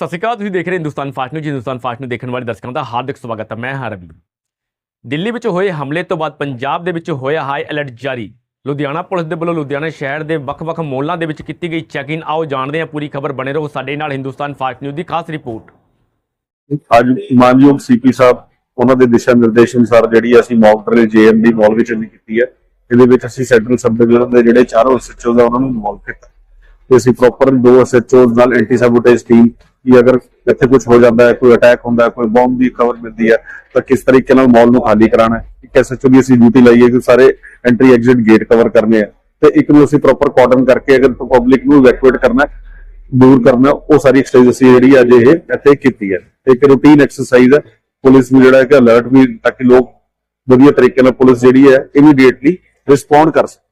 ਸਤਿ ਸ਼੍ਰੀ ਅਕਾਲ, ਤੁਸੀਂ ਦੇਖ ਰਹੇ ਹੋ Hindustan fast news, Hindustan fast news ਦੇਖਣ ਵਾਲੇ ਦਰਸ਼ਕਾਂ ਦਾ ਹਾਰਦਿਕ ਸਵਾਗਤ ਹੈ, ਮੈਂ ਹਾਂ ਰਵੀ। ਦਿੱਲੀ ਵਿੱਚ ਹੋਏ ਹਮਲੇ ਤੋਂ ਬਾਅਦ ਪੰਜਾਬ ਦੇ ਵਿੱਚ ਹੋਇਆ ਹਾਈ ਅਲਰਟ ਜਾਰੀ। ਲੁਧਿਆਣਾ ਪੁਲਿਸ ਦੇ ਵੱਲੋਂ ਲੁਧਿਆਣਾ ਸ਼ਹਿਰ ਦੇ ਵੱਖ-ਵੱਖ ਮੋਹੱਲਾਂ ਦੇ ਵਿੱਚ ਕੀਤੀ ਗਈ ਚੈਕਿੰਗ ਆਓ ਜਾਣਦੇ ਹਾਂ, ਪੂਰੀ ਖਬਰ ਬਣੇ ਰਹੋ ਸਾਡੇ ਨਾਲ ਹਿੰਦੁਸਤਾਨ ਫਾਸਟ ਨਿਊਜ਼ ਦੀ ਖਾਸ ਰਿਪੋਰਟ। ਅੱਜ ਮਾਨਯੋਗ ਸੀਪੀ ਸਾਹਿਬ, ਉਹਨਾਂ ਦੇ ਦਿਸ਼ਾ ਨਿਰਦੇਸ਼ ਅਨੁਸਾਰ ਜਿਹੜੀ ਅਸੀਂ ਮੌਕ ਡਰਿਲ ਜੇਐਮਡੀ ਮਾਲ ਵਿੱਚ ਵੀ ਕੀਤੀ ਹੈ, ਇਹਦੇ ਵਿੱਚ ਅਸੀਂ ਸੈਂਟਰਲ ਸਬ ਡਿਵੀਜ਼ਨ ਦੇ ਜਿਹੜੇ ਚਾਰੋਂ ਐਸਐਚਓ ਦਾ ਉਹਨਾਂ ਨੂੰ ਇਨਵੋਲਵ ਕੀਤਾ। ਤੇ ਅਸੀਂ ਪ੍ਰੋਪਰ ਦੋ ਐਸਐਚਓ ਨਾਲ ਐਂਟੀ ਸੈਬੋਟੇਜ ਟੀਮ ਕਿ ਅਗਰ ਇੱਥੇ ਕੁਝ ਹੋ ਜਾਂਦਾ ਹੈ, ਕੋਈ ਅਟੈਕ ਹੁੰਦਾ ਹੈ, ਕੋਈ ਬੰਬ ਦੀ ਖਬਰ ਮਿਲਦੀ ਹੈ, ਤਾਂ ਕਿਸ ਤਰੀਕੇ ਨਾਲ ਮਾਲ ਨੂੰ ਖਾਲੀ ਕਰਾਉਣਾ ਹੈ? ਇੱਕ ਐਸਐਚਓ ਦੀ ਅਸੀਂ ਡਿਊਟੀ ਲਈ ਹੈ ਕਿ ਸਾਰੇ ਐਂਟਰੀ ਐਗਜ਼ਿਟ ਗੇਟ ਕਵਰ ਕਰਨੇ ਆ ਤੇ ਇੱਕ ਨੂੰ ਅਸੀਂ ਪ੍ਰੋਪਰ ਕਾਰਡਨ ਕਰਕੇ ਅਗਰ ਪਬਲਿਕ ਨੂੰ ਇਵੈਕੂਏਟ ਕਰਨਾ ਦੂਰ ਕਰਨਾ ਉਹ ਸਾਰੀ ਐਕਸਰਸਾਈਜ਼ ਅਸੀਂ ਜਿਹੜੀ ਅੱਜ ਇਹ ਇੱਥੇ ਕੀਤੀ ਹੈ। ਇੱਕ ਰੂਟੀਨ ਐਕਸਰਸਾਈਜ਼ ਹੈ। ਪੁਲਿਸ ਨੂੰ ਜਿਹੜਾ ਹੈ ਕਿ ਅਲਰਟ ਵੀ ਤਾਂ ਕਿ ਲੋਕ ਵਧੀਆ ਤਰੀਕੇ ਨਾਲ ਪੁਲਿਸ ਜਿਹੜੀ ਹੈ ਇਮੀਡੀਏਟਲੀ ਰਿਸਪੌਂਡ ਕਰ ਸਕੇ।